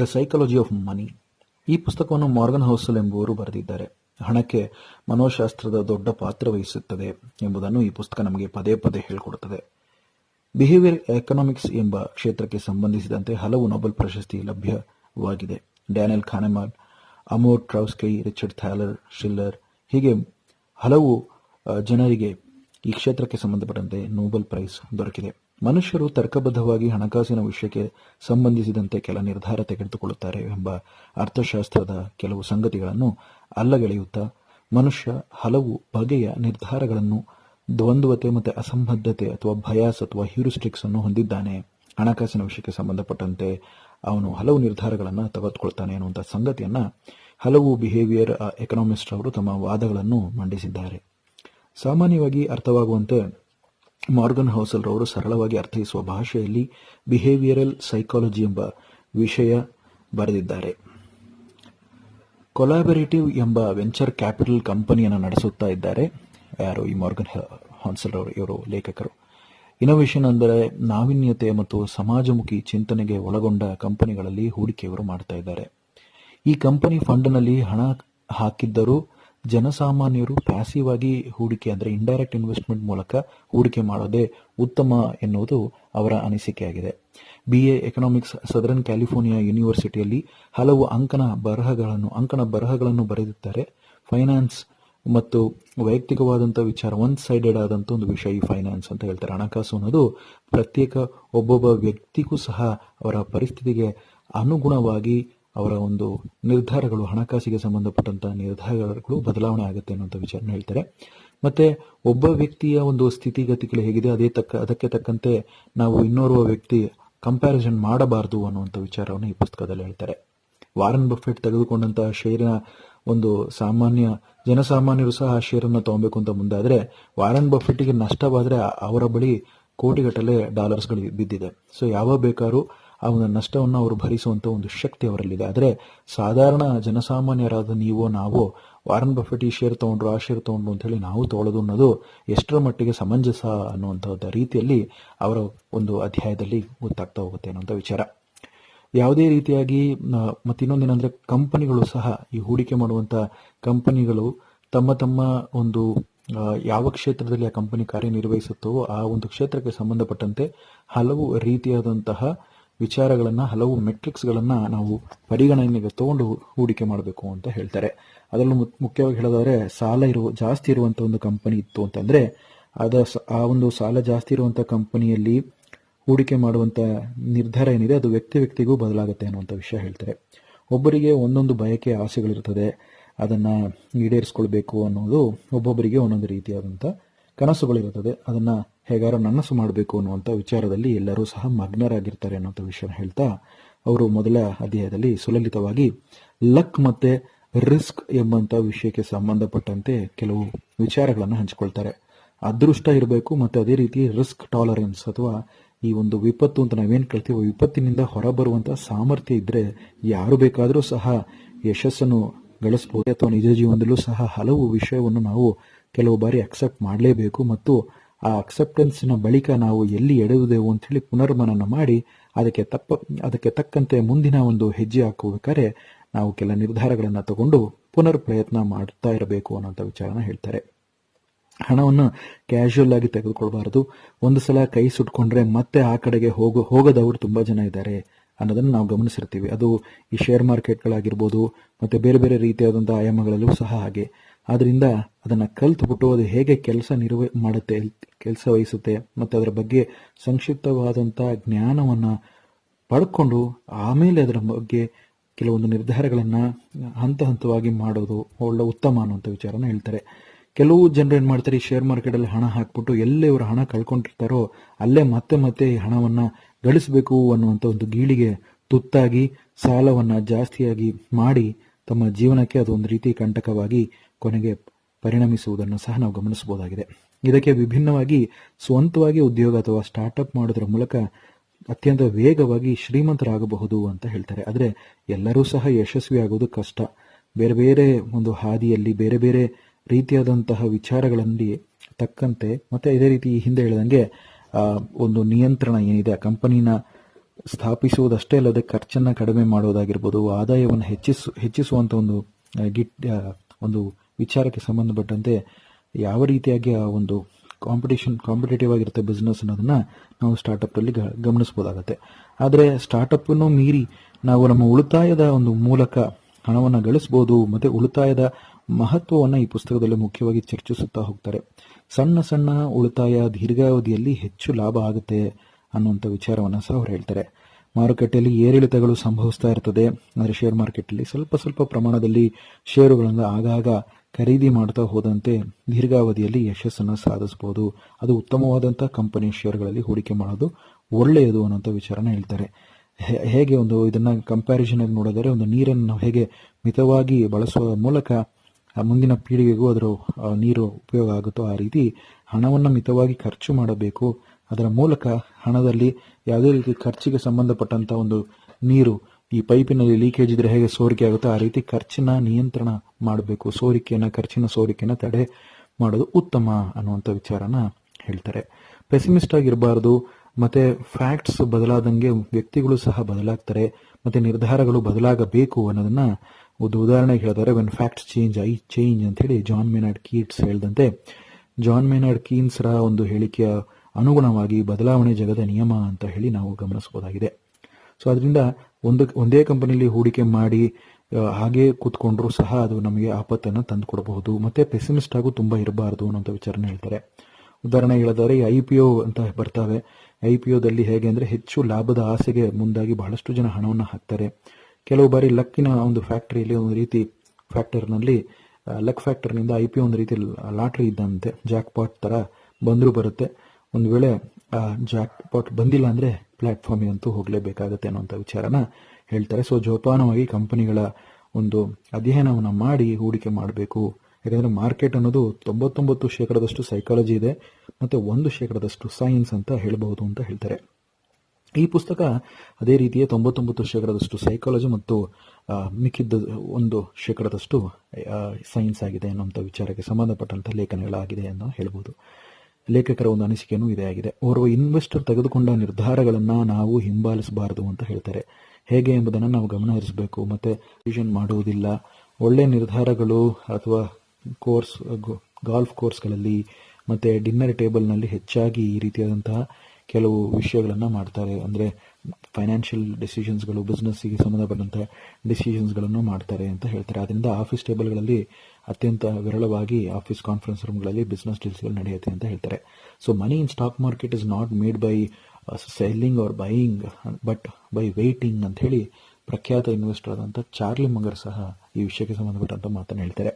The psychology of ಮನಿ ಈ ಪುಸ್ತಕವನ್ನು Morgan ಹೌಸಲ್ ಎಂಬುವರು ಬರೆದಿದ್ದಾರೆ. ಹಣಕ್ಕೆ ಮನೋಶಾಸ್ತ್ರದ ದೊಡ್ಡ ಪಾತ್ರ ವಹಿಸುತ್ತದೆ ಎಂಬುದನ್ನು ಈ ಪುಸ್ತಕ ನಮಗೆ ಪದೇ ಪದೇ ಹೇಳಿಕೊಡುತ್ತದೆ. ಬಿಹೇವಿಯರ್ ಎಕನಾಮಿಕ್ಸ್ ಎಂಬ ಕ್ಷೇತ್ರಕ್ಕೆ ಸಂಬಂಧಿಸಿದಂತೆ ಹಲವು ನೊಬೆಲ್ ಪ್ರಶಸ್ತಿ ಲಭ್ಯವಾಗಿದೆ. Daniel Kahneman Amos Tversky Richard Thaler Shiller ಹೀಗೆ ಹಲವು ಜನರಿಗೆ ಈ ಕ್ಷೇತ್ರಕ್ಕೆ ಸಂಬಂಧಪಟ್ಟಂತೆ ನೊಬೆಲ್ ಪ್ರೈಸ್ ದೊರಕಿದೆ. ಮನುಷ್ಯರು ತರ್ಕಬದ್ಧವಾಗಿ ಹಣಕಾಸಿನ ವಿಷಯಕ್ಕೆ ಸಂಬಂಧಿಸಿದಂತೆ ಕೆಲ ನಿರ್ಧಾರ ತೆಗೆದುಕೊಳ್ಳುತ್ತಾರೆ ಎಂಬ ಅರ್ಥಶಾಸ್ತ್ರದ ಕೆಲವು ಸಂಗತಿಗಳನ್ನು ಅಲ್ಲಗೆಳೆಯುತ್ತಾ, ಮನುಷ್ಯ ಹಲವು ಬಗೆಯ ನಿರ್ಧಾರಗಳನ್ನು ದ್ವಂದ್ವತೆ ಮತ್ತು ಅಸಂಬದ್ಧತೆ ಅಥವಾ ಭಯಾಸ್ ಅಥವಾ ಹ್ಯೂರಿಸ್ಟಿಕ್ಸ್ ಅನ್ನು ಹೊಂದಿದ್ದಾನೆ. ಹಣಕಾಸಿನ ವಿಷಯಕ್ಕೆ ಸಂಬಂಧಪಟ್ಟಂತೆ ಅವನು ಹಲವು ನಿರ್ಧಾರಗಳನ್ನು ತೆಗೆದುಕೊಳ್ತಾನೆ ಅನ್ನುವಂಥ ಸಂಗತಿಯನ್ನ ಹಲವು ಬಿಹೇವಿಯರ್ ಎಕನಾಮಿಸ್ಟ್ ಅವರು ತಮ್ಮ ವಾದಗಳನ್ನು ಮಂಡಿಸಿದ್ದಾರೆ. ಸಾಮಾನ್ಯವಾಗಿ ಅರ್ಥವಾಗುವಂತೆ ಮಾರ್ಗನ್ ಹೌಸಲ್ ರವರು ಸರಳವಾಗಿ ಅರ್ಥೈಸುವ ಭಾಷೆಯಲ್ಲಿ ಬಿಹೇವಿಯರಲ್ ಸೈಕಾಲಜಿ ಎಂಬ ವಿಷಯ ಬರೆದಿದ್ದಾರೆ. ಕೊಲಾಬರೇಟಿವ್ ಎಂಬ ವೆಂಚರ್ ಕ್ಯಾಪಿಟಲ್ ಕಂಪನಿಯನ್ನು ನಡೆಸುತ್ತಾ ಇದ್ದಾರೆ. ಯಾರು? ಈ ಮಾರ್ಗನ್ ಹಾನ್ಸಲ್ ಅವರು ಇವರು ಲೇಖಕರು. ಇನೋವೇಷನ್ ಅಂದರೆ ನಾವೀನ್ಯತೆ ಮತ್ತು ಸಮಾಜಮುಖಿ ಚಿಂತನೆಗೆ ಒಳಗೊಂಡ ಕಂಪನಿಗಳಲ್ಲಿ ಹೂಡಿಕೆ ಇವರು ಮಾಡ್ತಾ ಇದ್ದಾರೆ. ಈ ಕಂಪನಿ ಫಂಡ್ನಲ್ಲಿ ಹಣ ಹಾಕಿದ್ದರೂ ಜನಸಾಮಾನ್ಯರು ಪ್ಯಾಸಿವ್ ಆಗಿ ಹೂಡಿಕೆ ಅಂದರೆ ಇಂಡೈರೆಕ್ಟ್ ಇನ್ವೆಸ್ಟ್ಮೆಂಟ್ ಮೂಲಕ ಹೂಡಿಕೆ ಮಾಡೋದೇ ಉತ್ತಮ ಎನ್ನುವುದು ಅವರ ಅನಿಸಿಕೆಯಾಗಿದೆ. B A economics Southern California ಯೂನಿವರ್ಸಿಟಿಯಲ್ಲಿ ಹಲವು ಅಂಕಣ ಬರಹಗಳನ್ನು ಅಂಕಣ ಬರಹಗಳನ್ನು ಬರೆದಿದ್ದಾರೆ. ಫೈನಾನ್ಸ್ ಮತ್ತು ವೈಯಕ್ತಿಕವಾದಂಥ ವಿಚಾರ ಒನ್ ಸೈಡೆಡ್ ಆದಂಥ ಒಂದು ವಿಷಯ ಈ ಫೈನಾನ್ಸ್ ಅಂತ ಹೇಳ್ತಾರೆ. ಹಣಕಾಸು ಅನ್ನೋದು ಪ್ರತ್ಯೇಕ ಒಬ್ಬೊಬ್ಬ ವ್ಯಕ್ತಿಗೂ ಸಹ ಅವರ ಪರಿಸ್ಥಿತಿಗೆ ಅನುಗುಣವಾಗಿ ಅವರ ಒಂದು ನಿರ್ಧಾರಗಳು, ಹಣಕಾಸಿಗೆ ಸಂಬಂಧಪಟ್ಟಂತ ನಿರ್ಧಾರಗಳು ಬದಲಾವಣೆ ಆಗುತ್ತೆ ಅನ್ನುವಂಥ ವಿಚಾರನ ಹೇಳ್ತಾರೆ. ಮತ್ತೆ ಒಬ್ಬ ವ್ಯಕ್ತಿಯ ಒಂದು ಸ್ಥಿತಿಗತಿಗಳು ಹೇಗಿದೆ, ಅದೇ ತಕ್ಕ, ಅದಕ್ಕೆ ತಕ್ಕಂತೆ ನಾವು ಇನ್ನೋರ್ವ ವ್ಯಕ್ತಿ ಕಂಪ್ಯಾರಿಸನ್ ಮಾಡಬಾರದು ಅನ್ನುವಂಥ ವಿಚಾರವನ್ನು ಈ ಪುಸ್ತಕದಲ್ಲಿ ಹೇಳ್ತಾರೆ. ವಾರನ್ ಬಫೆಟ್ ತೆಗೆದುಕೊಂಡಂತಹ ಷೇರಿನ ಒಂದು ಸಾಮಾನ್ಯ, ಜನಸಾಮಾನ್ಯರು ಸಹ ಆ ಷೇರನ್ನು ತಗೊಬೇಕು ಅಂತ ಮುಂದಾದ್ರೆ, ವಾರನ್ ಬಫೆಟ್ಗೆ ನಷ್ಟವಾದ್ರೆ ಅವರ ಬಳಿ ಕೋಟಿಗಟ್ಟಲೆ ಡಾಲರ್ಸ್ಗಳು ಬಿದ್ದಿದೆ. ಸೊ ಯಾವ ಬೇಕಾದ್ರೂ ಆ ಒಂದು ನಷ್ಟವನ್ನು ಅವರು ಭರಿಸುವಂತ ಒಂದು ಶಕ್ತಿ ಅವರಲ್ಲಿದೆ. ಆದರೆ ಸಾಧಾರಣ ಜನಸಾಮಾನ್ಯರಾದ ನೀವು, ನಾವು, ವಾರನ್ ಬಫೆಟ್ ಈ ಶೇರ್ ತಗೊಂಡ್ರು, ಆ ಶೇರ್ ತಗೊಂಡ್ರು ಅಂತ ಹೇಳಿ ನಾವು ತೊಳೆದು ಅನ್ನೋದು ಎಷ್ಟರ ಮಟ್ಟಿಗೆ ಸಮಂಜಸ ಅನ್ನುವಂಥದ್ದು ರೀತಿಯಲ್ಲಿ ಅವರ ಒಂದು ಅಧ್ಯಾಯದಲ್ಲಿ ಗೊತ್ತಾಗ್ತಾ ಹೋಗುತ್ತೆ ಅನ್ನುವಂಥ ವಿಚಾರ. ಯಾವುದೇ ರೀತಿಯಾಗಿ ಮತ್ತೆ ಇನ್ನೊಂದೇನಂದ್ರೆ ಕಂಪನಿಗಳು ಸಹ ಈ ಹೂಡಿಕೆ ಮಾಡುವಂಥ ಕಂಪನಿಗಳು ತಮ್ಮ ತಮ್ಮ ಒಂದು ಯಾವ ಕ್ಷೇತ್ರದಲ್ಲಿ ಆ ಕಂಪನಿ ಕಾರ್ಯನಿರ್ವಹಿಸುತ್ತೋ ಆ ಒಂದು ಕ್ಷೇತ್ರಕ್ಕೆ ಸಂಬಂಧಪಟ್ಟಂತೆ ಹಲವು ರೀತಿಯಾದಂತಹ ವಿಚಾರಗಳನ್ನ ಹಲವು ಮೆಟ್ರಿಕ್ಸ್ಗಳನ್ನು ನಾವು ಪರಿಗಣನೆಗೆ ತಗೊಂಡು ಹೂಡಿಕೆ ಮಾಡಬೇಕು ಅಂತ ಹೇಳ್ತಾರೆ. ಅದರಲ್ಲೂ ಮುಖ್ಯವಾಗಿ ಹೇಳೋದಾದ್ರೆ ಸಾಲ ಇರುವ, ಜಾಸ್ತಿ ಇರುವಂಥ ಒಂದು ಕಂಪನಿ ಇತ್ತು ಅಂತಂದ್ರೆ ಅದ ಆ ಒಂದು ಸಾಲ ಜಾಸ್ತಿ ಇರುವಂಥ ಕಂಪನಿಯಲ್ಲಿ ಹೂಡಿಕೆ ಮಾಡುವಂತ ನಿರ್ಧಾರ ಏನಿದೆ ಅದು ವ್ಯಕ್ತಿ ವ್ಯಕ್ತಿಗೂ ಬದಲಾಗುತ್ತೆ ಅನ್ನುವಂಥ ವಿಷಯ ಹೇಳ್ತಾರೆ. ಒಬ್ಬರಿಗೆ ಒಂದೊಂದು ಬಯಕೆ, ಆಸೆಗಳಿರ್ತದೆ, ಅದನ್ನ ಈಡೇರಿಸ್ಕೊಳ್ಬೇಕು ಅನ್ನೋದು ಒಬ್ಬೊಬ್ಬರಿಗೆ ಒಂದೊಂದು ರೀತಿಯಾದಂಥ ಕನಸುಗಳಿರುತ್ತದೆ. ಅದನ್ನ ಹೇಗಾರ ನನಸು ಮಾಡಬೇಕು ಅನ್ನುವಂಥ ವಿಚಾರದಲ್ಲಿ ಎಲ್ಲರೂ ಸಹ ಮಗ್ನರಾಗಿರ್ತಾರೆ ಅನ್ನೋಂಥ ವಿಷಯ ಹೇಳ್ತಾ, ಅವರು ಮೊದಲ ಅಧ್ಯಾಯದಲ್ಲಿ ಸುಲಲಿತವಾಗಿ ಲಕ್ ಮತ್ತೆ ರಿಸ್ಕ್ ಎಂಬಂತ ವಿಷಯಕ್ಕೆ ಸಂಬಂಧಪಟ್ಟಂತೆ ಕೆಲವು ವಿಚಾರಗಳನ್ನು ಹಂಚಿಕೊಳ್ತಾರೆ. ಅದೃಷ್ಟ ಇರಬೇಕು ಮತ್ತೆ ಅದೇ ರೀತಿ ರಿಸ್ಕ್ ಟಾಲರೆನ್ಸ್ ಅಥವಾ ಈ ಒಂದು ವಿಪತ್ತು ಅಂತ ನಾವೇನ್ ಕೇಳ್ತೀವೋ ವಿಪತ್ತಿನಿಂದ ಹೊರಬರುವಂಥ ಸಾಮರ್ಥ್ಯ ಇದ್ರೆ ಯಾರು ಬೇಕಾದರೂ ಸಹ ಯಶಸ್ಸನ್ನು ಗಳಿಸಬಹುದು ಅಥವಾ ನಿಜ ಜೀವನದಲ್ಲೂ ಸಹ ಹಲವು ವಿಷಯವನ್ನು ನಾವು ಕೆಲವು ಬಾರಿ ಅಕ್ಸೆಪ್ಟ್ ಮಾಡಲೇಬೇಕು ಮತ್ತು ಆ ಅಕ್ಸೆಪ್ಟೆನ್ಸ್ನ ಬಳಿಕ ನಾವು ಎಲ್ಲಿ ಎಡುವುದೇವು ಅಂತ ಹೇಳಿ ಪುನರ್ಮನನ ಮಾಡಿ ಅದಕ್ಕೆ ತಪ್ಪ, ಅದಕ್ಕೆ ತಕ್ಕಂತೆ ಮುಂದಿನ ಒಂದು ಹೆಜ್ಜೆ ಹಾಕಬೇಕಾದ್ರೆ ನಾವು ಕೆಲ ನಿರ್ಧಾರಗಳನ್ನು ತಗೊಂಡು ಪುನರ್ ಪ್ರಯತ್ನ ಮಾಡ್ತಾ ಇರಬೇಕು ಅನ್ನೋಂಥ ವಿಚಾರನ ಹೇಳ್ತಾರೆ. ಹಣವನ್ನು ಕ್ಯಾಶುಯಲ್ ಆಗಿ ತೆಗೆದುಕೊಳ್ಬಾರದು. ಒಂದು ಸಲ ಕೈ ಸುಟ್ಕೊಂಡ್ರೆ ಮತ್ತೆ ಆ ಕಡೆಗೆ ಹೋಗೋ, ಹೋಗದವರು ತುಂಬಾ ಜನ ಇದ್ದಾರೆ ಅನ್ನೋದನ್ನು ನಾವು ಗಮನಿಸಿರ್ತೀವಿ. ಅದು ಈ ಶೇರ್ ಮಾರ್ಕೆಟ್ಗಳಾಗಿರ್ಬೋದು ಮತ್ತೆ ಬೇರೆ ಬೇರೆ ರೀತಿಯಾದಂತಹ ಆಯಾಮಗಳಲ್ಲೂ ಸಹ ಹಾಗೆ. ಆದ್ರಿಂದ ಅದನ್ನ ಕಲ್ತ್ಬಿಟ್ಟು ಅದು ಹೇಗೆ ಕೆಲಸ ನಿರ್ವ ಮಾಡುತ್ತೆ, ಕೆಲಸ ವಹಿಸುತ್ತೆ ಮತ್ತೆ ಅದರ ಬಗ್ಗೆ ಸಂಕ್ಷಿಪ್ತವಾದಂಥ ಜ್ಞಾನವನ್ನ ಪಡ್ಕೊಂಡು ಆಮೇಲೆ ಅದರ ಬಗ್ಗೆ ಕೆಲವೊಂದು ನಿರ್ಧಾರಗಳನ್ನು ಹಂತ ಹಂತವಾಗಿ ಮಾಡೋದು ಒಳ್ಳೆ ಉತ್ತಮ ಅನ್ನುವಂಥ ವಿಚಾರನ ಹೇಳ್ತಾರೆ. ಕೆಲವು ಜನರು ಏನು ಮಾಡ್ತಾರೆ, ಈ ಶೇರ್ ಮಾರ್ಕೆಟ್ ಅಲ್ಲಿ ಹಣ ಹಾಕ್ಬಿಟ್ಟು ಎಲ್ಲೇ ಇವರು ಹಣ ಕಳ್ಕೊಂಡಿರ್ತಾರೋ ಅಲ್ಲೇ ಮತ್ತೆ ಮತ್ತೆ ಈ ಹಣವನ್ನ ಗಳಿಸಬೇಕು ಅನ್ನುವಂಥ ಒಂದು ಗೀಳಿಗೆ ತುತ್ತಾಗಿ ಸಾಲವನ್ನ ಜಾಸ್ತಿಯಾಗಿ ಮಾಡಿ ತಮ್ಮ ಜೀವನಕ್ಕೆ ಅದು ಒಂದು ರೀತಿ ಕಂಟಕವಾಗಿ ಕೊನೆಗೆ ಪರಿಣಮಿಸುವುದನ್ನು ಸಹ ನಾವು ಗಮನಿಸಬಹುದಾಗಿದೆ. ಇದಕ್ಕೆ ವಿಭಿನ್ನವಾಗಿ ಸ್ವಂತವಾಗಿ ಉದ್ಯೋಗ ಅಥವಾ ಸ್ಟಾರ್ಟ್ಅಪ್ ಮಾಡೋದ್ರ ಮೂಲಕ ಅತ್ಯಂತ ವೇಗವಾಗಿ ಶ್ರೀಮಂತರಾಗಬಹುದು ಅಂತ ಹೇಳ್ತಾರೆ. ಆದರೆ ಎಲ್ಲರೂ ಸಹ ಯಶಸ್ವಿ ಆಗೋದು ಕಷ್ಟ. ಬೇರೆ ಬೇರೆ ಒಂದು ಹಾದಿಯಲ್ಲಿ ಬೇರೆ ಬೇರೆ ರೀತಿಯಾದಂತಹ ವಿಚಾರಗಳಲ್ಲಿ ತಕ್ಕಂತೆ ಮತ್ತೆ ಇದೇ ರೀತಿ ಈ ಹಿಂದೆ ಹೇಳಿದಂಗೆ ಒಂದು ನಿಯಂತ್ರಣ ಏನಿದೆ ಆ ಕಂಪನಿನ ಸ್ಥಾಪಿಸುವುದಷ್ಟೇ ಅಲ್ಲದೆ ಖರ್ಚನ್ನು ಕಡಿಮೆ ಮಾಡೋದಾಗಿರ್ಬೋದು ಆದಾಯವನ್ನು ಹೆಚ್ಚಿಸು ಹೆಚ್ಚಿಸುವಂಥ ಒಂದು ಗಿಟ್ ಒಂದು ವಿಚಾರಕ್ಕೆ ಸಂಬಂಧಪಟ್ಟಂತೆ ಯಾವ ರೀತಿಯಾಗಿ ಆ ಒಂದು ಕಾಂಪಿಟೇಷನ್ ಕಾಂಪಿಟೇಟಿವ್ ಆಗಿರುತ್ತೆ ಬಿಸ್ನೆಸ್ ಅನ್ನೋದನ್ನ ನಾವು ಸ್ಟಾರ್ಟಪ್ಪಲ್ಲಿ ಗ ಗಮನಿಸ್ಬೋದಾಗತ್ತೆ ಆದರೆ ಸ್ಟಾರ್ಟಪ್ಪನ್ನು ಮೀರಿ ನಾವು ನಮ್ಮ ಉಳಿತಾಯದ ಒಂದು ಮೂಲಕ ಹಣವನ್ನು ಗಳಿಸ್ಬೋದು, ಮತ್ತು ಉಳಿತಾಯದ ಮಹತ್ವವನ್ನು ಈ ಪುಸ್ತಕದಲ್ಲಿ ಮುಖ್ಯವಾಗಿ ಚರ್ಚಿಸುತ್ತಾ ಹೋಗ್ತಾರೆ. ಸಣ್ಣ ಸಣ್ಣ ಉಳಿತಾಯ ದೀರ್ಘಾವಧಿಯಲ್ಲಿ ಹೆಚ್ಚು ಲಾಭ ಆಗುತ್ತೆ ಅನ್ನುವಂಥ ವಿಚಾರವನ್ನು ಸಹ ಅವ್ರು ಹೇಳ್ತಾರೆ. ಮಾರುಕಟ್ಟೆಯಲ್ಲಿ ಏರಿಳಿತಗಳು ಸಂಭವಿಸ್ತಾ ಇರ್ತದೆ. ಅಂದರೆ ಶೇರ್ ಮಾರ್ಕೆಟಲ್ಲಿ ಸ್ವಲ್ಪ ಸ್ವಲ್ಪ ಪ್ರಮಾಣದಲ್ಲಿ ಷೇರುಗಳನ್ನು ಆಗಾಗ ಖರೀದಿ ಮಾಡ್ತಾ ಹೋದಂತೆ ದೀರ್ಘಾವಧಿಯಲ್ಲಿ ಯಶಸ್ಸನ್ನು ಸಾಧಿಸಬಹುದು. ಅದು ಉತ್ತಮವಾದಂಥ ಕಂಪನಿ ಶೇರ್ಗಳಲ್ಲಿ ಹೂಡಿಕೆ ಮಾಡೋದು ಒಳ್ಳೆಯದು ಅನ್ನೋಂಥ ವಿಚಾರನ ಹೇಳ್ತಾರೆ. ಹೇಗೆ ಒಂದು ಇದನ್ನ ಕಂಪ್ಯಾರಿಸನ್ ಆಗಿ ನೋಡಿದರೆ ಒಂದು ನೀರನ್ನು ನಾವು ಹೇಗೆ ಮಿತವಾಗಿ ಬಳಸುವ ಮೂಲಕ ಮುಂದಿನ ಪೀಳಿಗೆಗೂ ಅದರ ನೀರು ಉಪಯೋಗ ಆಗುತ್ತೋ ಆ ರೀತಿ ಹಣವನ್ನು ಮಿತವಾಗಿ ಖರ್ಚು ಮಾಡಬೇಕು. ಅದರ ಮೂಲಕ ಹಣದಲ್ಲಿ ಯಾವುದೇ ರೀತಿ ಖರ್ಚಿಗೆ ಸಂಬಂಧಪಟ್ಟಂಥ ಒಂದು ನೀರು ಈ ಪೈಪಿನಲ್ಲಿ ಲೀಕೇಜ್ ಇದ್ರೆ ಹೇಗೆ ಸೋರಿಕೆ ಆಗುತ್ತೋ ಆ ರೀತಿ ಖರ್ಚಿನ ನಿಯಂತ್ರಣ ಮಾಡಬೇಕು. ಸೋರಿಕೆಯನ್ನು, ಖರ್ಚಿನ ಸೋರಿಕೆಯನ್ನು ತಡೆ ಮಾಡೋದು ಉತ್ತಮ ಅನ್ನುವಂಥ ವಿಚಾರನ ಹೇಳ್ತಾರೆ. ಪೆಸಿಮಿಸ್ಟ್ ಆಗಿರಬಾರ್ದು, ಮತ್ತೆ ಫ್ಯಾಕ್ಟ್ಸ್ ಬದಲಾದಂಗೆ ವ್ಯಕ್ತಿಗಳು ಸಹ ಬದಲಾಗ್ತಾರೆ, ಮತ್ತೆ ನಿರ್ಧಾರಗಳು ಬದಲಾಗಬೇಕು ಅನ್ನೋದನ್ನ ಒಂದು ಉದಾಹರಣೆಗೆ ಹೇಳ್ತಾರೆ. When facts change I change ಅಂತ ಹೇಳಿ ಜಾನ್ ಮೇನಾಡ್ ಕೀಟ್ಸ್ ಹೇಳಿದಂತೆ ಜಾನ್ ಮೇನಾಡ್ ಕೀನ್ಸ್ರ ಒಂದು ಹೇಳಿಕೆಯ ಅನುಗುಣವಾಗಿ ಬದಲಾವಣೆ ಜಗದ ನಿಯಮ ಅಂತ ಹೇಳಿ ನಾವು ಗಮನಿಸಬಹುದಾಗಿದೆ. ಸೊ ಅದರಿಂದ ಒಂದು, ಒಂದೇ ಕಂಪನಿಯಲ್ಲಿ ಹೂಡಿಕೆ ಮಾಡಿ ಹಾಗೆ ಕೂತ್ಕೊಂಡ್ರು ಸಹ ಅದು ನಮಗೆ ಆಪತ್ತನ್ನು ತಂದು ಕೊಡಬಹುದು ಮತ್ತೆ ಪೆಸಿಮಿಸ್ಟ್ ಆಗು ತುಂಬಾ ಇರಬಾರದು ಅನ್ನೋಂಥ ವಿಚಾರನ ಹೇಳ್ತಾರೆ. ಉದಾಹರಣೆ ಹೇಳಿದರೆ ಐ ಪಿ ಒ ಅಂತ ಬರ್ತವೆ. ಐ ಪಿ ಒದಲ್ಲಿ ಹೇಗೆ ಅಂದರೆ ಹೆಚ್ಚು ಲಾಭದ ಆಸೆಗೆ ಮುಂದಾಗಿ ಬಹಳಷ್ಟು ಜನ ಹಣವನ್ನು ಹಾಕ್ತಾರೆ. ಕೆಲವು ಬಾರಿ ಲಕ್ಕಿನ ಒಂದು ಫ್ಯಾಕ್ಟರಿಯಲ್ಲಿ ಒಂದು ರೀತಿ ಫ್ಯಾಕ್ಟರ್ನಲ್ಲಿ ಲಕ್ ಫ್ಯಾಕ್ಟರ್ನಿಂದ ಐ ಪಿ ಒಂದು ರೀತಿ ಲಾಟ್ರಿ ಇದ್ದಂತೆ ಜಾಕ್ ಪಾಟ್ ತರ ಬಂದರೂ ಬರುತ್ತೆ. ಒಂದು ವೇಳೆ, ಆ ಜಾಕ್ ಪಾಟ್ ಬಂದಿಲ್ಲ ಅಂದ್ರೆ ಪ್ಲಾಟ್ಫಾರ್ಮ್ ಅಂತೂ ಹೋಗಲೇಬೇಕಾಗತ್ತೆ ಅನ್ನೋಂಥ ವಿಚಾರನ ಹೇಳ್ತಾರೆ. ಸೊ ಜೋಪಾನವಾಗಿ ಕಂಪನಿಗಳ ಒಂದು ಅಧ್ಯಯನವನ್ನು ಮಾಡಿ ಹೂಡಿಕೆ ಮಾಡಬೇಕು. ಯಾಕಂದರೆ ಮಾರ್ಕೆಟ್ ಅನ್ನೋದು ತೊಂಬತ್ತೊಂಬತ್ತು ಶೇಕಡದಷ್ಟು ಸೈಕಾಲಜಿ ಇದೆ, ಮತ್ತೆ ಒಂದು ಶೇಕಡದಷ್ಟು ಸೈನ್ಸ್ ಅಂತ ಹೇಳಬಹುದು ಅಂತ ಹೇಳ್ತಾರೆ. ಈ ಪುಸ್ತಕ ಅದೇ ರೀತಿಯ ತೊಂಬತ್ತೊಂಬತ್ತು ಶೇಕಡದಷ್ಟು ಸೈಕಾಲಜಿ ಮತ್ತು ಮಿಕ್ಕಿದ್ದ ಒಂದು ಶೇಕಡದಷ್ಟು ಸೈನ್ಸ್ ಆಗಿದೆ ಅನ್ನೋಂಥ ವಿಚಾರಕ್ಕೆ ಸಂಬಂಧಪಟ್ಟಂಥ ಲೇಖನಗಳಾಗಿದೆ ಅನ್ನೋ ಹೇಳ್ಬೋದು. ಲೇಖಕರ ಒಂದು ಅನಿಸಿಕೆಯೂ ಇದೇ ಆಗಿದೆ. ಓರ್ವ ಇನ್ವೆಸ್ಟರ್ ತೆಗೆದುಕೊಂಡ ನಿರ್ಧಾರಗಳನ್ನು ನಾವು ಹಿಂಬಾಲಿಸಬಾರದು ಅಂತ ಹೇಳ್ತಾರೆ. ಹೇಗೆ ಎಂಬುದನ್ನು ನಾವು ಗಮನ ಮತ್ತೆ ಡಿಸಿಷನ್ ಮಾಡುವುದಿಲ್ಲ. ಒಳ್ಳೆಯ ನಿರ್ಧಾರಗಳು ಅಥವಾ ಕೋರ್ಸ್ ಗಾಲ್ಫ್ ಕೋರ್ಸ್ಗಳಲ್ಲಿ ಮತ್ತೆ ಡಿನ್ನರ್ ಟೇಬಲ್ನಲ್ಲಿ ಹೆಚ್ಚಾಗಿ ಈ ರೀತಿಯಾದಂತಹ ಕೆಲವು ವಿಷಯಗಳನ್ನು ಮಾಡ್ತಾರೆ. ಅಂದರೆ ಫೈನಾನ್ಷಿಯಲ್ ಡಿಸಿಷನ್ಸ್ಗಳು ಬಿಸ್ನೆಸ್ಸಿಗೆ ಸಂಬಂಧಪಟ್ಟಂಥ ಡಿಸಿಷನ್ಸ್ಗಳನ್ನು ಮಾಡ್ತಾರೆ ಅಂತ ಹೇಳ್ತಾರೆ. ಅದರಿಂದ ಆಫೀಸ್ ಟೇಬಲ್ಗಳಲ್ಲಿ ಅತ್ಯಂತ ವಿರಳವಾಗಿ ಆಫೀಸ್ ಕಾನ್ಫರೆನ್ಸ್ ರೂಮ್ಗಳಲ್ಲಿ ಬಿಸ್ನೆಸ್ ಡೀಲ್ಸ್ಗಳು ನಡೆಯುತ್ತೆ ಅಂತ ಹೇಳ್ತಾರೆ. So money in stock market is not made by selling or buying but by waiting ಅಂತ ಹೇಳಿ ಪ್ರಖ್ಯಾತ ಇನ್ವೆಸ್ಟರ್ ಆದಂಥ ಚಾರ್ಲಿ ಮಂಗರ್ ಸಹ ಈ ವಿಷಯಕ್ಕೆ ಸಂಬಂಧಪಟ್ಟಂತ ಮಾತನ್ನು ಹೇಳ್ತಾರೆ.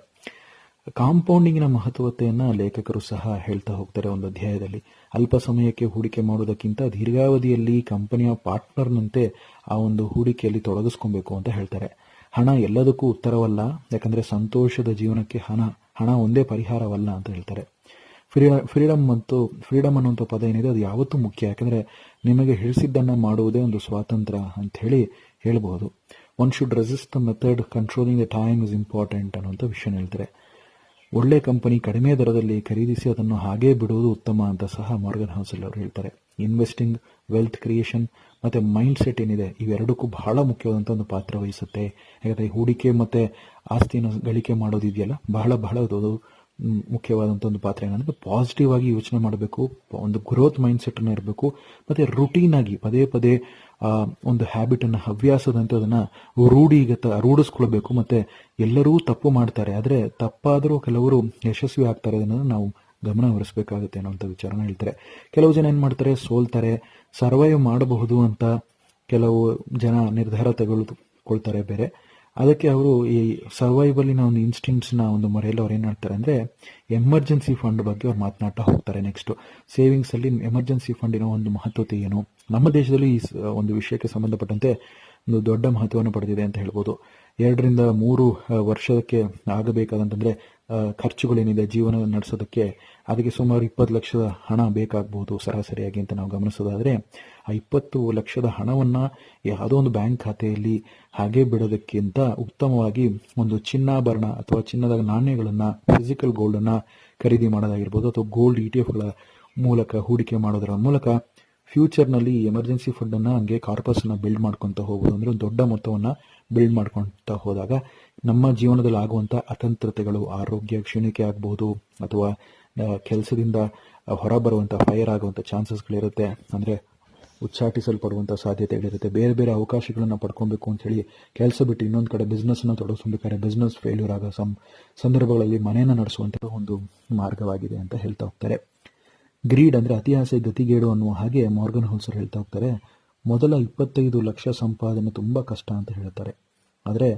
ಕಾಂಪೌಂಡಿಂಗಿನ ಮಹತ್ವತೆಯನ್ನು ಲೇಖಕರು ಸಹ ಹೇಳ್ತಾ ಹೋಗ್ತಾರೆ ಒಂದು ಅಧ್ಯಾಯದಲ್ಲಿ. ಅಲ್ಪ ಸಮಯಕ್ಕೆ ಹೂಡಿಕೆ ಮಾಡುವುದಕ್ಕಿಂತ ದೀರ್ಘಾವಧಿಯಲ್ಲಿ ಕಂಪನಿಯ ಪಾರ್ಟ್ನರ್ನಂತೆ ಆ ಒಂದು ಹೂಡಿಕೆಯಲ್ಲಿ ತೊಡಗಿಸ್ಕೊಬೇಕು ಅಂತ ಹೇಳ್ತಾರೆ. ಹಣ ಎಲ್ಲದಕ್ಕೂ ಉತ್ತರವಲ್ಲ, ಯಾಕಂದರೆ ಸಂತೋಷದ ಜೀವನಕ್ಕೆ ಹಣ ಹಣ ಒಂದೇ ಪರಿಹಾರವಲ್ಲ ಅಂತ ಹೇಳ್ತಾರೆ. ಫ್ರೀಡಮ್ ಫ್ರೀಡಮ್ ಮತ್ತು ಫ್ರೀಡಮ್ ಅನ್ನುವಂಥ ಪದ ಏನಿದೆ, ಅದು ಯಾವತ್ತೂ ಮುಖ್ಯ, ಯಾಕಂದರೆ ನಿಮಗೆ ಹೇಳಿಸಿದ್ದನ್ನು ಮಾಡುವುದೇ ಒಂದು ಸ್ವಾತಂತ್ರ್ಯ ಅಂತ ಹೇಳಿ ಹೇಳಬಹುದು one should resist the method controlling the time is important ಅನ್ನುವಂಥ ವಿಷಯ ಹೇಳ್ತಾರೆ. ಒಳ್ಳೆ ಕಂಪನಿ ಕಡಿಮೆ ದರದಲ್ಲಿ ಖರೀದಿಸಿ ಅದನ್ನು ಹಾಗೇ ಬಿಡುವುದು ಉತ್ತಮ ಅಂತ ಸಹ ಮಾರ್ಗನ್ ಹೌಸಲ್ ಅವರು ಹೇಳ್ತಾರೆ. ಇನ್ವೆಸ್ಟಿಂಗ್ ವೆಲ್ತ್ ಕ್ರಿಯೇಷನ್ ಮತ್ತೆ ಮೈಂಡ್ ಸೆಟ್ ಏನಿದೆ, ಇವೆರಡಕ್ಕೂ ಬಹಳ ಮುಖ್ಯವಾದಂಥ ಒಂದು ಪಾತ್ರ ವಹಿಸುತ್ತೆ. ಯಾಕಂದರೆ ಹೂಡಿಕೆ ಮತ್ತೆ ಆಸ್ತಿಯನ್ನು ಗಳಿಕೆ ಮಾಡೋದಿದೆಯಲ್ಲ ಬಹಳ ಬಹಳ ಅದು ಮುಖ್ಯವಾದಂಥ ಒಂದು ಪಾತ್ರ. ಏನಂದ್ರೆ ಪಾಸಿಟಿವ್ ಆಗಿ ಯೋಚನೆ ಮಾಡಬೇಕು ಒಂದು ಗ್ರೋತ್ ಮೈಂಡ್ ಸೆಟ್ ಅನ್ನ ಇರಬೇಕು, ಮತ್ತೆ ರುಟೀನ್ ಆಗಿ ಪದೇ ಪದೇ ಒಂದು ಹ್ಯಾಬಿಟ್ ಅನ್ನ, ಹವ್ಯಾಸದಂತೆ ಅದನ್ನ ರೂಢಿಗತ, ರೂಢಿಸ್ಕೊಳ್ಬೇಕು. ಮತ್ತೆ ಎಲ್ಲರೂ ತಪ್ಪು ಮಾಡ್ತಾರೆ, ಆದ್ರೆ ತಪ್ಪಾದರೂ ಕೆಲವರು ಯಶಸ್ವಿ ಆಗ್ತಾರೆ ಅನ್ನೋದನ್ನ ನಾವು ಗಮನ ಹರಿಸಬೇಕಾಗುತ್ತೆ ಅನ್ನೋಂಥ ವಿಚಾರನ ಹೇಳ್ತಾರೆ. ಕೆಲವು ಜನ ಏನು ಮಾಡ್ತಾರೆ, ಸೋಲ್ತಾರೆ ಸರ್ವೈವ್ ಮಾಡಬಹುದು ಅಂತ ಕೆಲವು ಜನ ನಿರ್ಧಾರ ತೆಗೆದುಕೊಳ್ತಾರೆ ಬೇರೆ. ಅದಕ್ಕೆ ಅವರು ಈ ಸರ್ವೈವಲಿನ ಒಂದು ಇನ್ಸ್ಟಿಂಟ್ಸ್ನ ಒಂದು ಮರೆಯಲ್ಲಿ ಅವ್ರು ಏನು ಮಾಡ್ತಾರೆ ಅಂದರೆ, ಎಮರ್ಜೆನ್ಸಿ ಫಂಡ್ ಬಗ್ಗೆ ಅವ್ರು ಮಾತನಾಡ್ತಾ ಹೋಗ್ತಾರೆ ನೆಕ್ಸ್ಟ್. ಸೇವಿಂಗ್ಸಲ್ಲಿ ಎಮರ್ಜೆನ್ಸಿ ಫಂಡಿನ ಒಂದು ಮಹತ್ವತೆ ಏನು? ನಮ್ಮ ದೇಶದಲ್ಲಿ ಈ ಒಂದು ವಿಷಯಕ್ಕೆ ಸಂಬಂಧಪಟ್ಟಂತೆ ಒಂದು ದೊಡ್ಡ ಮಹತ್ವವನ್ನು ಪಡೆದಿದೆ ಅಂತ ಹೇಳ್ಬೋದು. ಎರಡರಿಂದ ಮೂರು ವರ್ಷಕ್ಕೆ ಆಗಬೇಕಾದಂತಂದರೆ ಖರ್ಚುಗಳೇನಿದೆ ಜೀವನ ನಡೆಸೋದಕ್ಕೆ, ಅದಕ್ಕೆ ಸುಮಾರು ಇಪ್ಪತ್ತು ಲಕ್ಷದ ಹಣ ಬೇಕಾಗಬಹುದು ಸರಾಸರಿಯಾಗಿ ಅಂತ ನಾವು ಗಮನಿಸೋದಾದರೆ, ಆ ಇಪ್ಪತ್ತು ಲಕ್ಷದ ಹಣವನ್ನು ಯಾವುದೋ ಒಂದು ಬ್ಯಾಂಕ್ ಖಾತೆಯಲ್ಲಿ ಹಾಗೆ ಬಿಡೋದಕ್ಕಿಂತ ಉತ್ತಮವಾಗಿ ಒಂದು ಚಿನ್ನಾಭರಣ ಅಥವಾ ಚಿನ್ನದ ನಾಣ್ಯಗಳನ್ನು ಫಿಸಿಕಲ್ ಗೋಲ್ಡನ್ನು ಖರೀದಿ ಮಾಡೋದಾಗಿರ್ಬೋದು ಅಥವಾ ಗೋಲ್ಡ್ ಇ ಟಿ ಎಫ್ಗಳ ಮೂಲಕ ಹೂಡಿಕೆ ಮಾಡೋದರ ಮೂಲಕ ಫ್ಯೂಚರ್ನಲ್ಲಿ ಈ ಎಮರ್ಜೆನ್ಸಿ ಫಂಡನ್ನು ಹಂಗೆ ಕಾರ್ಪಸನ್ನು ಬಿಲ್ಡ್ ಮಾಡ್ಕೊತ ಹೋಗೋದು ಅಂದರೆ ಒಂದು ದೊಡ್ಡ ಮೊತ್ತವನ್ನು ಬಿಲ್ಡ್ ಮಾಡ್ಕೊತ ಹೋದಾಗ ನಮ್ಮ ಜೀವನದಲ್ಲಿ ಆಗುವಂಥ ಅತಂತ್ರತೆಗಳು, ಆರೋಗ್ಯ ಕ್ಷೀಣಿಕೆ ಆಗ್ಬೋದು ಅಥವಾ ಕೆಲಸದಿಂದ ಹೊರಬರುವಂಥ ಫೈರ್ ಆಗುವಂಥ ಚಾನ್ಸಸ್ಗಳಿರುತ್ತೆ ಅಂದರೆ ಉಚ್ಚಾಟಿಸಲ್ಪಡುವಂಥ ಸಾಧ್ಯತೆಗಳಿರುತ್ತೆ. ಬೇರೆ ಬೇರೆ ಅವಕಾಶಗಳನ್ನು ಪಡ್ಕೊಬೇಕು ಅಂತ ಹೇಳಿ ಕೆಲಸ ಬಿಟ್ಟು ಇನ್ನೊಂದು ಕಡೆ ಬಿಸ್ನೆಸ್ನ ತೊಡಗಿಸ್ಬೇಕಾದ್ರೆ ಬಿಸ್ನೆಸ್ ಫೇಲ್ಯೂರ್ ಆಗೋ ಸಂ, ಸಂದರ್ಭಗಳಲ್ಲಿ ಮನೆಯನ್ನು ನಡೆಸುವಂಥ ಒಂದು ಮಾರ್ಗವಾಗಿದೆ ಅಂತ ಹೇಳ್ತಾ ಹೋಗ್ತಾರೆ. ಗ್ರೀಡ್ ಅಂದರೆ ಅತಿಯಾಸೆ ಗತಿಗೇಡು ಅನ್ನುವ ಹಾಗೆ ಮಾರ್ಗನ್ ಹೋಲ್ಸರ್ ಹೇಳ್ತಾ ಹೋಗ್ತಾರೆ. ಮೊದಲ ಇಪ್ಪತ್ತೈದು ಲಕ್ಷ ಸಂಪಾದನೆ ತುಂಬ ಕಷ್ಟ ಅಂತ ಹೇಳ್ತಾರೆ. ಆದರೆ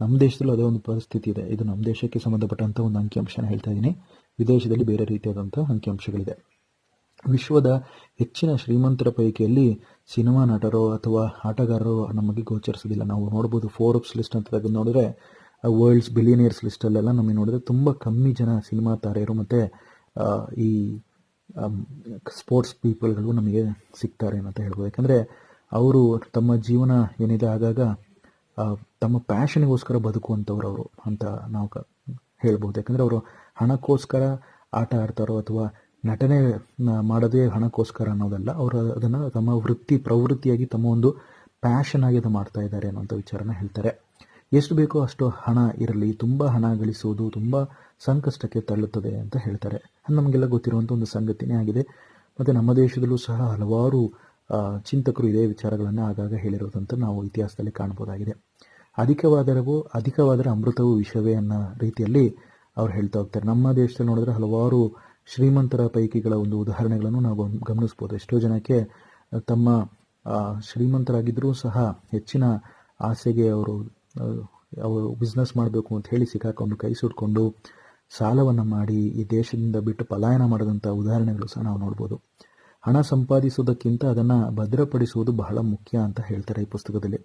ನಮ್ಮ ದೇಶದಲ್ಲೂ ಅದೇ ಒಂದು ಪರಿಸ್ಥಿತಿ ಇದೆ. ಇದು ನಮ್ಮ ದೇಶಕ್ಕೆ ಸಂಬಂಧಪಟ್ಟಂಥ ಒಂದು ಅಂಕಿಅಂಶನ ಹೇಳ್ತಾ ಇದ್ದೀನಿ ವಿದೇಶದಲ್ಲಿ ಬೇರೆ ರೀತಿಯಾದಂಥ ಅಂಕಿಅಂಶಗಳಿದೆ. ವಿಶ್ವದ ಹೆಚ್ಚಿನ ಶ್ರೀಮಂತರ ಪೈಕಿಯಲ್ಲಿ ಸಿನಿಮಾ ನಟರು ಅಥವಾ ಆಟಗಾರರು ನಮಗೆ ಗೋಚರಿಸೋದಿಲ್ಲ ನಾವು ನೋಡ್ಬೋದು ಫೋರ್ಬ್ಸ್ ಲಿಸ್ಟ್ ಅಂತ ತೆಗೆದು ನೋಡಿದ್ರೆ ವರ್ಲ್ಡ್ಸ್ ಬಿಲಿಯನಿಯರ್ಸ್ ಲಿಸ್ಟಲ್ಲೆಲ್ಲ ನಮಗೆ ನೋಡಿದ್ರೆ ತುಂಬ ಕಮ್ಮಿ ಜನ ಸಿನಿಮಾ ತಾರೆಯರು ಮತ್ತು ಈ ಸ್ಪೋರ್ಟ್ಸ್ ಪೀಪಲ್ಗಳು ನಮಗೆ ಸಿಗ್ತಾರೆ ಅಂತ ಹೇಳ್ಬೋದು. ಯಾಕಂದರೆ ಅವರು ತಮ್ಮ ಜೀವನ ಏನಿದೆ ಆಗಾಗ ತಮ್ಮ ಪ್ಯಾಷನಿಗೋಸ್ಕರ ಬದುಕುವಂಥವ್ರು ಅವರು ಅಂತ ನಾವು ಕ, ಹೇಳ್ಬೋದು. ಯಾಕಂದರೆ ಅವರು ಹಣಕ್ಕೋಸ್ಕರ ಆಟ ಆಡ್ತಾರೋ ಅಥವಾ ನಟನೆ ಮಾಡೋದೇ ಹಣಕ್ಕೋಸ್ಕರ ಅನ್ನೋದಲ್ಲ, ಅವರು ಅದನ್ನು ತಮ್ಮ ವೃತ್ತಿ, ಪ್ರವೃತ್ತಿಯಾಗಿ ತಮ್ಮ ಒಂದು ಪ್ಯಾಷನ್ ಆಗಿ ಅದು ಮಾಡ್ತಾ ಇದ್ದಾರೆ ಅನ್ನೋಂಥ ವಿಚಾರನ ಹೇಳ್ತಾರೆ. ಎಷ್ಟು ಬೇಕೋ ಅಷ್ಟು ಹಣ ಇರಲಿ, ತುಂಬ ಹಣ ಗಳಿಸುವುದು ತುಂಬ ಸಂಕಷ್ಟಕ್ಕೆ ತಳ್ಳುತ್ತದೆ ಅಂತ ಹೇಳ್ತಾರೆ. ನಮಗೆಲ್ಲ ಗೊತ್ತಿರುವಂಥ ಒಂದು ಸಂಗತಿನೇ ಆಗಿದೆ. ಮತ್ತು ನಮ್ಮ ದೇಶದಲ್ಲೂ ಸಹ ಹಲವಾರು ಚಿಂತಕರು ಇದೇ ವಿಚಾರಗಳನ್ನು ಆಗಾಗ ಹೇಳಿರೋದಂತ ನಾವು ಇತಿಹಾಸದಲ್ಲಿ ಕಾಣ್ಬೋದಾಗಿದೆ. ಅಧಿಕವಾದರವು, ಅಧಿಕವಾದರೆ ಅಮೃತವು ವಿಷವೇ ಅನ್ನೋ ರೀತಿಯಲ್ಲಿ ಅವ್ರು ಹೇಳ್ತಾ ಹೋಗ್ತಾರೆ. ನಮ್ಮ ದೇಶದಲ್ಲಿ ನೋಡಿದ್ರೆ ಹಲವಾರು ಶ್ರೀಮಂತರ ಪೈಕಿಗಳ ಒಂದು ಉದಾಹರಣೆಗಳನ್ನು ನಾವು ಗಮ್- ಗಮನಿಸ್ಬೋದು. ಎಷ್ಟೋ ಜನಕ್ಕೆ ತಮ್ಮ ಶ್ರೀಮಂತರಾಗಿದ್ದರೂ ಸಹ ಹೆಚ್ಚಿನ ಆಸೆಗೆ ಅವರು ಅವರು ಬಿಸ್ನೆಸ್ ಮಾಡಬೇಕು ಅಂತ ಹೇಳಿ ಸಿಕ್ಕಾಕೊಂಡು ಕೈ ಸುಟ್ಕೊಂಡು ಸಾಲವನ್ನು ಮಾಡಿ ಈ ದೇಶದಿಂದ ಬಿಟ್ಟು ಪಲಾಯನ ಮಾಡಿದಂಥ ಉದಾಹರಣೆಗಳು ಸಹ ನಾವು ನೋಡ್ಬೋದು. ಹಣ ಸಂಪಾದಿಸುವುದಕ್ಕಿಂತ ಅದನ್ನು ಭದ್ರಪಡಿಸುವುದು ಬಹಳ ಮುಖ್ಯ ಅಂತ ಹೇಳ್ತಾರೆ ಈ ಪುಸ್ತಕದಲ್ಲಿ.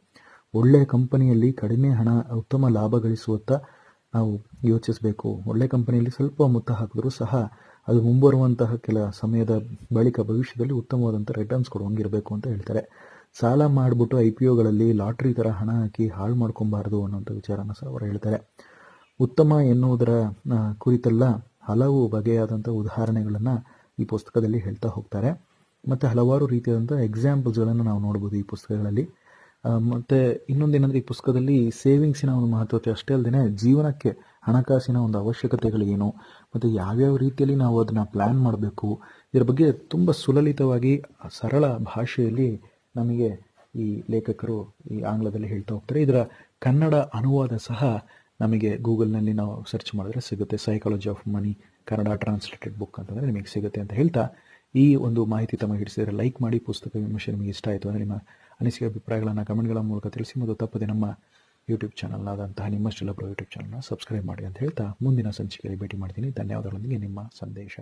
ಒಳ್ಳೆಯ ಕಂಪನಿಯಲ್ಲಿ ಕಡಿಮೆ ಹಣ, ಉತ್ತಮ ಲಾಭ ಗಳಿಸುವತ್ತ ನಾವು ಯೋಚಿಸಬೇಕು. ಒಳ್ಳೆ ಕಂಪನಿಯಲ್ಲಿ ಸ್ವಲ್ಪ ಮೊತ್ತ ಹಾಕಿದ್ರೂ ಸಹ ಅದು ಮುಂಬರುವಂತಹ ಕೆಲ ಸಮಯದ ಬಳಿಕ ಭವಿಷ್ಯದಲ್ಲಿ ಉತ್ತಮವಾದಂಥ ರಿಟರ್ನ್ಸ್ ಕೊಡುವಂಗಿರಬೇಕು ಅಂತ ಹೇಳ್ತಾರೆ. ಸಾಲ ಮಾಡಿಬಿಟ್ಟು ಐ ಪಿ ಒಗಳಲ್ಲಿ ಲಾಟ್ರಿ ಥರ ಹಣ ಹಾಕಿ ಹಾಳು ಮಾಡ್ಕೊಬಾರ್ದು ಅನ್ನೋಂಥ ವಿಚಾರನ ಸಹ ಅವರು ಹೇಳ್ತಾರೆ. ಉತ್ತಮ ಎನ್ನುವುದರ ಕುರಿತೆಲ್ಲ ಹಲವು ಬಗೆಯಾದಂಥ ಉದಾಹರಣೆಗಳನ್ನು ಈ ಪುಸ್ತಕದಲ್ಲಿ ಹೇಳ್ತಾ ಹೋಗ್ತಾರೆ. ಮತ್ತು ಹಲವಾರು ರೀತಿಯಾದಂಥ ಎಕ್ಸಾಂಪಲ್ಸ್ಗಳನ್ನು ನಾವು ನೋಡ್ಬೋದು ಈ ಪುಸ್ತಕಗಳಲ್ಲಿ. ಮತ್ತು ಇನ್ನೊಂದು ಇನ್ನೊಂದೇನೆಂದರೆ ಈ ಪುಸ್ತಕದಲ್ಲಿ ಸೇವಿಂಗ್ಸಿನ ಒಂದು ಮಹತ್ವತೆ ಅಷ್ಟೇ ಅಲ್ಲದೆ ಜೀವನಕ್ಕೆ ಹಣಕಾಸಿನ ಒಂದು ಅವಶ್ಯಕತೆಗಳು ಏನು ಮತ್ತು ಯಾವ್ಯಾವ ರೀತಿಯಲ್ಲಿ ನಾವು ಅದನ್ನು ಪ್ಲ್ಯಾನ್ ಮಾಡಬೇಕು, ಇದರ ಬಗ್ಗೆ ತುಂಬ ಸುಲಲಿತವಾಗಿ ಸರಳ ಭಾಷೆಯಲ್ಲಿ ನಮಗೆ ಈ ಲೇಖಕರು ಈ ಆಂಗ್ಲದಲ್ಲಿ ಹೇಳ್ತಾ ಹೋಗ್ತಾರೆ. ಇದರ ಕನ್ನಡ ಅನುವಾದ ಸಹ ನಮಗೆ ಗೂಗಲ್ನಲ್ಲಿ ನಾವು ಸರ್ಚ್ ಮಾಡಿದ್ರೆ ಸಿಗುತ್ತೆ. Psychology of money Kannada translated book ಅಂತಂದರೆ ನಿಮಗೆ ಸಿಗುತ್ತೆ ಅಂತ ಹೇಳ್ತಾ ಈ ಒಂದು ಮಾಹಿತಿ ತಮಗೆ ಹಿಡಿಸಿದರೆ ಲೈಕ್ ಮಾಡಿ, ಪುಸ್ತಕ ವಿಮರ್ಶೆ ನಿಮಗೆ ಇಷ್ಟ ಆಯಿತು ಅಂದರೆ ನಿಮ್ಮ ಅನಿಸಿಕೆ ಅಭಿಪ್ರಾಯಗಳನ್ನು ಕಮೆಂಟ್ಗಳ ಮೂಲಕ ತಿಳಿಸಿ. ಮತ್ತು ತಪ್ಪದೆ ನಮ್ಮ ಯೂಟ್ಯೂಬ್ ಚಾನಲ್ನಾದಂತಹ ನಿಮ್ಮಷ್ಟೆಲ್ಲ ಯೂಟ್ಯೂಬ್ ಚಾನಲ್ನ ಸಬ್ಸ್ಕ್ರೈಬ್ ಮಾಡಿ ಅಂತ ಹೇಳ್ತಾ ಮುಂದಿನ ಸಂಚಿಕೆಯಲ್ಲಿ ಭೇಟಿ ಮಾಡ್ತೀನಿ. ಧನ್ಯವಾದಗಳೊಂದಿಗೆ. ನಿಮ್ಮ ಸಂದೇಶ.